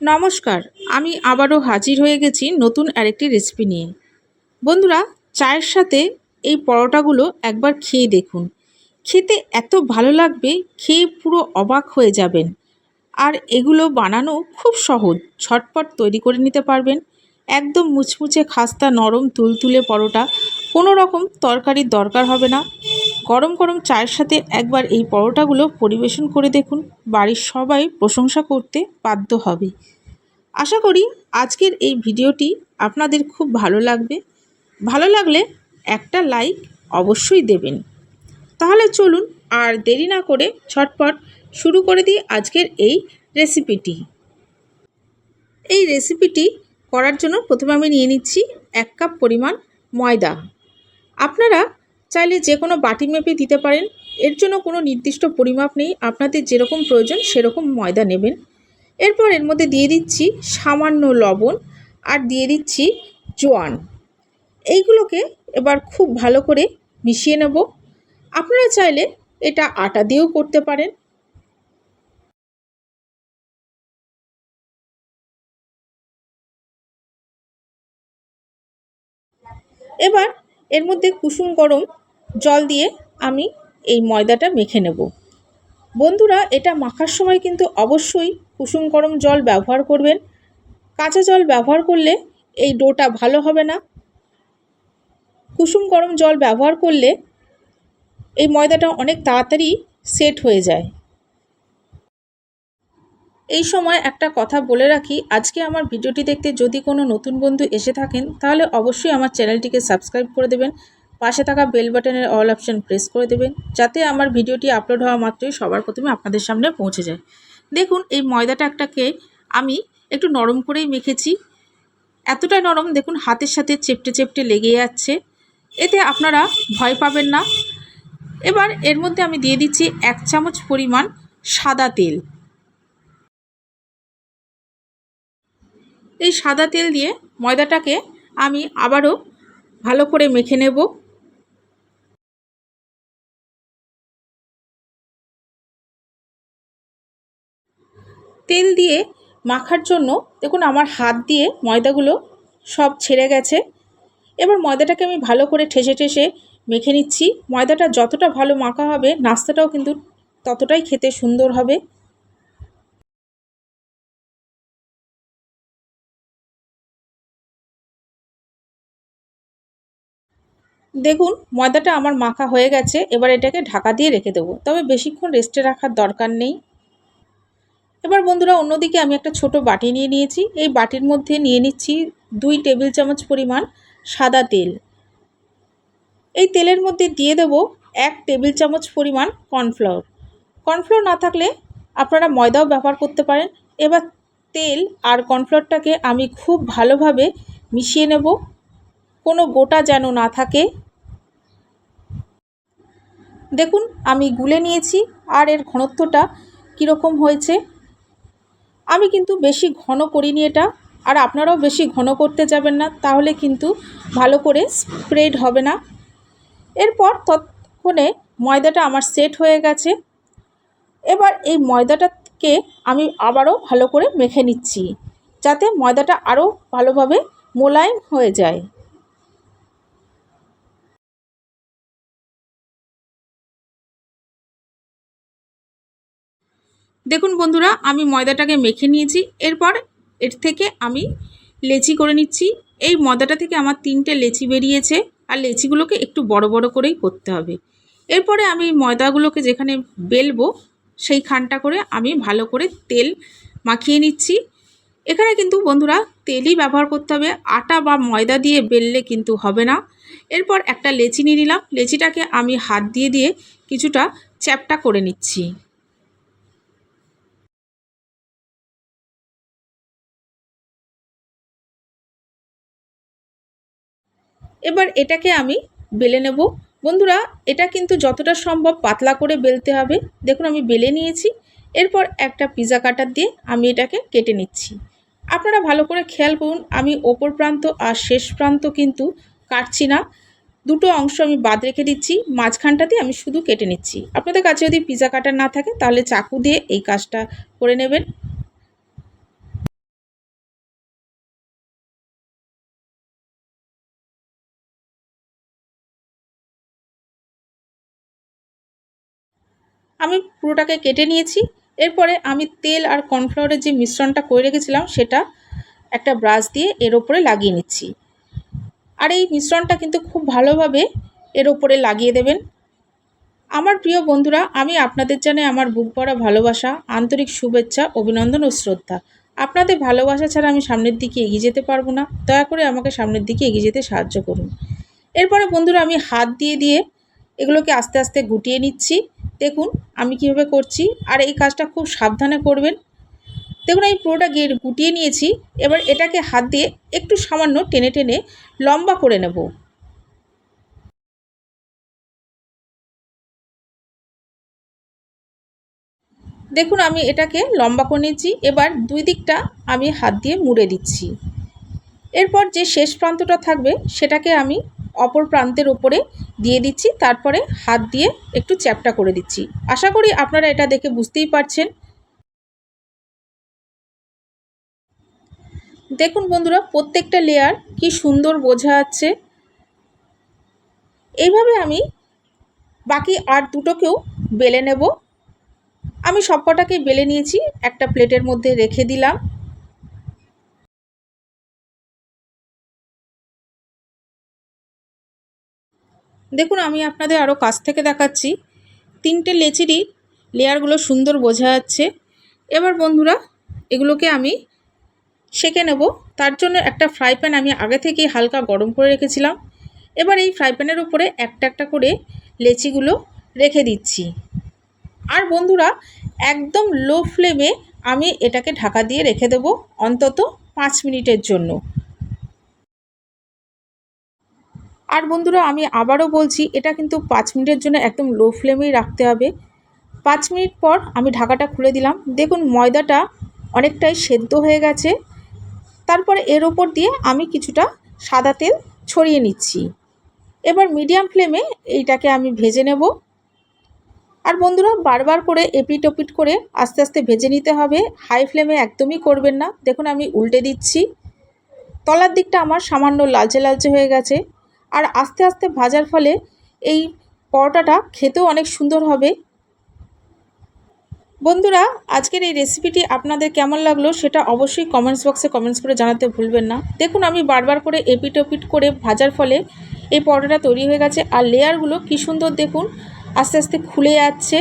নমস্কার, আমি আবারও হাজির হয়ে গেছি নতুন আরেকটি রেসিপি নিয়ে। বন্ধুরা, চায়ের সাথে এই পরোটাগুলো একবার খেয়ে দেখুন। খেতে এত ভালো লাগবে, খেয়ে পুরো অবাক হয়ে যাবেন। আর এগুলো বানানো খুব সহজ ছটপট তৈরি করে নিতে পারবেন। একদম মুচমুচে খাস্তা নরম তুলতুলে পরোটা কোনো রকম তরকারির দরকার হবে না। গরম গরম চায়ের সাথে একবার এই পরোটাগুলো পরিবেশন করে দেখুন, বাড়ির সবাই প্রশংসা করতে বাধ্য হবে। আশা করি আজকের এই ভিডিওটি আপনাদের খুব ভালো লাগবে। ভালো লাগলে একটা লাইক অবশ্যই দেবেন। তাহলে চলুন আর দেরি না করে ছটপট শুরু করে দিই আজকের এই রেসিপিটি। এই রেসিপিটি করার জন্য প্রথমে আমি নিয়ে নিচ্ছি এক কাপ পরিমাণ ময়দা। আপনারা চাইলে যে কোনো বাটি মেপে দিতে পারেন। এর জন্য কোনো নির্দিষ্ট পরিমাপ নেই। আপনাদের যেরকম প্রয়োজন সেরকম ময়দা নেবেন। এরপর এর মধ্যে দিয়ে দিচ্ছি সামান্য লবণ আর দিয়ে দিচ্ছি জোয়ান। এইগুলোকে এবার খুব ভালো করে মিশিয়ে নেব। আপনারা চাইলে এটা আটা দিয়েও করতে পারেন। এবার এর মধ্যে কুসুম গরম জল দিয়ে আমি এই ময়দাটা মেখে নেব। বন্ধুরা, এটা মাখার সময় কিন্তু অবশ্যই কুসুম গরম জল ব্যবহার করবেন। কাঁচা জল ব্যবহার করলে এই ডোটা ভালো হবে না। কুসুম গরম জল ব্যবহার করলে এই ময়দাটা অনেক তাড়াতাড়ি সেট হয়ে যায়। এই সময় একটা কথা বলে রাখি, আজকে আমার ভিডিওটি দেখতে যদি কোনো নতুন বন্ধু এসে থাকেন, তাহলে অবশ্যই আমার চ্যানেলটিকে সাবস্ক্রাইব করে দেবেন। পাশে থাকা বেল বাটনের অল অপশান প্রেস করে দেবেন, যাতে আমার ভিডিওটি আপলোড হওয়া মাত্রই সবার প্রথমে আপনাদের সামনে পৌঁছে যায়। দেখুন, এই ময়দাটা একটাকে আমি একটু নরম করেই মেখেছি। এতটা নরম, দেখুন, হাতের সাথে চেপটে চেপটে লেগে যাচ্ছে। এতে আপনারা ভয় পাবেন না। এবার এর মধ্যে আমি দিয়ে দিচ্ছি এক চামচ পরিমাণ সাদা তেল। এই সাদা তেল দিয়ে ময়দাটাকে আমি আবারও ভালো করে মেখে নেব। তেল দিয়ে মাখার জন্য দেখুন আমার হাত দিয়ে ময়দাগুলো সব ছেড়ে গেছে। এবার ময়দাটাকে আমি ভালো করে ঠেসে ঠেসে মেখে নিচ্ছি। ময়দাটা যতটা ভালো মাখা হবে, নাস্তাটাও কিন্তু ততটাই খেতে সুন্দর হবে। দেখুন, ময়দাটা আমার মাখা হয়ে গেছে, এবার এটাকে ঢাকা দিয়ে রেখে দেবো। তবে বেশিক্ষণ রেস্টে রাখার দরকার নেই। এবার বন্ধুরা, অন্যদিকে আমি একটা ছোট বাটি নিয়ে নিয়েছি। এই বাটির মধ্যে নিয়ে নিচ্ছি দুই টেবিল চামচ পরিমাণ সাদা তেল। এই তেলের মধ্যে দিয়ে দেব এক টেবিল চামচ পরিমাণ কর্নফ্লাওয়ার। কর্নফ্লাওয়ার না থাকলে আপনারা ময়দাও ব্যবহার করতে পারেন। এবার তেল আর কর্নফ্লাওয়ারটাকে আমি খুব ভালোভাবে মিশিয়ে নেব। কোনো গোটা যেন না থাকে। দেখুন, আমি গুলে নিয়েছি, আর এর ঘনত্বটা কীরকম হয়েছে। আমি কিন্তু বেশি ঘন করিনি এটা, আর আপনারাও বেশি ঘন করতে যাবেন না, তাহলে কিন্তু ভালো করে স্প্রেড হবে না। এরপর তৎক্ষণে ময়দাটা আমার সেট হয়ে গেছে। এবার এই ময়দাটাকে আমি আবারও ভালো করে মেখে নিচ্ছি, যাতে ময়দাটা আরও ভালোভাবে মোলায়েম হয়ে যায়। দেখুন বন্ধুরা, আমি ময়দাটাকে মেখে নিয়েছি, এরপর এর থেকে আমি লেচি করে নিচ্ছি। এই ময়দাটা থেকে আমার তিনটে লেচি বেরিয়েছে, আর লেচিগুলোকে একটু বড় বড় করেই করতে হবে। এরপরে আমি ময়দাগুলোকে যেখানে বেলবো, সেই খানটা করে আমি ভালো করে তেল মাখিয়ে নিচ্ছি। এখানে কিন্তু বন্ধুরা, তেলই ব্যবহার করতে হবে, আটা বা ময়দা দিয়ে বেললে কিন্তু হবে না। এরপর একটা লেচি নিয়ে নিলাম, লেচিটাকে আমি হাত দিয়ে দিয়ে কিছুটা চ্যাপটা করে নিচ্ছি। এবার এটাকে আমি বেলে নেব। বন্ধুরা, এটা কিন্তু যতটা সম্ভব পাতলা করে বেলতে হবে। দেখুন, আমি বেলে নিয়েছি। এরপর একটা পিজা কাটার দিয়ে আমি এটাকে কেটে নিচ্ছি। আপনারা ভালো করে খেয়াল করুন, আমি ওপর প্রান্ত আর শেষ প্রান্ত কিন্তু কাটছি না। দুটো অংশ আমি বাদ রেখে দিচ্ছি মাঝখানটাতে আমি শুধু কেটে নিচ্ছি। আপনাদের কাছে যদি পিজা কাটার না থাকে, তাহলে চাকু দিয়ে এই কাজটা করে নেবেন। আমি পুরোটাকে কেটে নিয়েছি। এরপরে আমি তেল আর কর্নফ্লাওয়ারের যে মিশ্রণটা করে রেখেছিলাম, সেটা একটা ব্রাশ দিয়ে এর ওপরে লাগিয়ে নিচ্ছি। আর এই মিশ্রণটা কিন্তু খুব ভালোভাবে এর ওপরে লাগিয়ে দেবেন। আমার প্রিয় বন্ধুরা, আমি আপনাদের জানাই আমার বুক ভরা ভালোবাসা, আন্তরিক শুভেচ্ছা, অভিনন্দন ও শ্রদ্ধা। আপনাদের ভালোবাসা ছাড়া আমি সামনের দিকে এগিয়ে যেতে পারব না। দয়া করে আমাকে সামনের দিকে এগিয়ে যেতে সাহায্য করুন। এরপরে বন্ধুরা, আমি হাত দিয়ে দিয়ে এগুলোকে আস্তে আস্তে গুটিয়ে নিচ্ছি। দেখুন আমি কীভাবে করছি? আর এই কাজটা খুব সাবধানে করবেন। দেখুন, আমি পুরোটা গিয়ে গুটিয়ে নিয়েছি। এবার এটাকে হাত দিয়ে একটু সামান্য টেনে টেনে লম্বা করে নেব। দেখুন, আমি এটাকে লম্বা করে নিয়েছি। এবার দুই দিকটা আমি হাত দিয়ে মুড়ে দিচ্ছি। এরপর যে শেষ প্রান্তটা থাকবে, সেটাকে আমি অপর প্রান্তের ওপরে দিয়ে দিচ্ছি, তারপরে হাত দিয়ে একটু চ্যাপটা করে দিচ্ছি। আশা করি আপনারা এটা দেখে বুঝতেই পারছেন। দেখুন বন্ধুরা, প্রত্যেকটা লেয়ার কি সুন্দর বোঝা যাচ্ছে এইভাবে আমি বাকি আর দুটোকেও বেলে নেব। আমি সবকটাকে বেলে নিয়েছি, একটা প্লেটের মধ্যে রেখে দিলাম। দেখুন, আমি আপনাদের আরও কাছ থেকে দেখাচ্ছি। তিনটে লেচিরই লেয়ারগুলো সুন্দর বোঝা যাচ্ছে। এবার বন্ধুরা, এগুলোকে আমি সেঁকে নেব। তার জন্য একটা ফ্রাই প্যান আমি আগে থেকেই হালকা গরম করে রেখেছিলাম। এবার এই ফ্রাই প্যানের উপরে একটা একটা করে লেচিগুলো রেখে দিচ্ছি। আর বন্ধুরা, একদম লো ফ্লেমে আমি এটাকে ঢাকা দিয়ে রেখে দেব অন্তত পাঁচ মিনিটের জন্য। আর বন্ধুরা, আমি আবারও বলছি, এটা কিন্তু পাঁচ মিনিটের জন্য একদম লো ফ্লেমেই রাখতে হবে। পাঁচ মিনিট পর আমি ঢাকাটা খুলে দিলাম। দেখুন, ময়দাটা অনেকটাই সেদ্ধ হয়ে গেছে। তারপরে এর ওপর দিয়ে আমি কিছুটা সাদা তেল ছড়িয়ে নিচ্ছি। এবার মিডিয়াম ফ্লেমে এইটাকে আমি ভেজে নেব। আর বন্ধুরা, বারবার করে এপিট ওপিট করে আস্তে আস্তে ভেজে নিতে হবে। হাই ফ্লেমে একদমই করবেন না। দেখুন, আমি উল্টে দিচ্ছি। তলার দিকটা আমার সামান্য লালচে লালচে হয়ে গেছে। আর আস্তে আস্তে ভাজার ফলে এই পরোটাটা খেতেও অনেক সুন্দর হবে। বন্ধুরা, আজকের এই রেসিপিটি আপনাদের কেমন লাগল সেটা অবশ্যই কমেন্টস বক্সে কমেন্টস করে জানাতে ভুলবেন না। দেখুন, আমি বারবার করে এপিট ওপিট করে ভাজার ফলে এই পরোটাটা তৈরি হয়ে গেছে আর লেয়ারগুলো কী সুন্দর দেখুন, আস্তে আস্তে খুলে যাচ্ছে।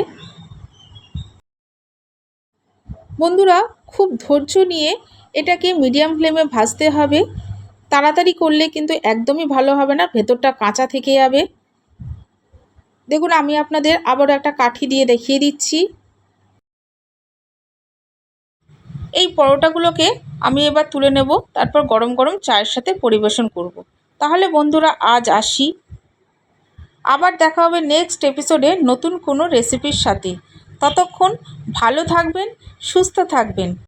বন্ধুরা, খুব ধৈর্য নিয়ে এটাকে মিডিয়াম ফ্লেমে ভাজতে হবে। তাড়াতাড়ি করলে কিন্তু একদমই ভালো হবে না, ভেতরটা কাঁচা থেকে যাবে। দেখুন, আমি আপনাদের আবারও একটা কাঠি দিয়ে দেখিয়ে দিচ্ছি। এই পরোটাগুলোকে আমি এবার তুলে নেব, তারপর গরম গরম চায়ের সাথে পরিবেশন করব। তাহলে বন্ধুরা, আজ আসি। আবার দেখা হবে নেক্সট এপিসোডে নতুন কোনো রেসিপির সাথে। ততক্ষণ ভালো থাকবেন, সুস্থ থাকবেন।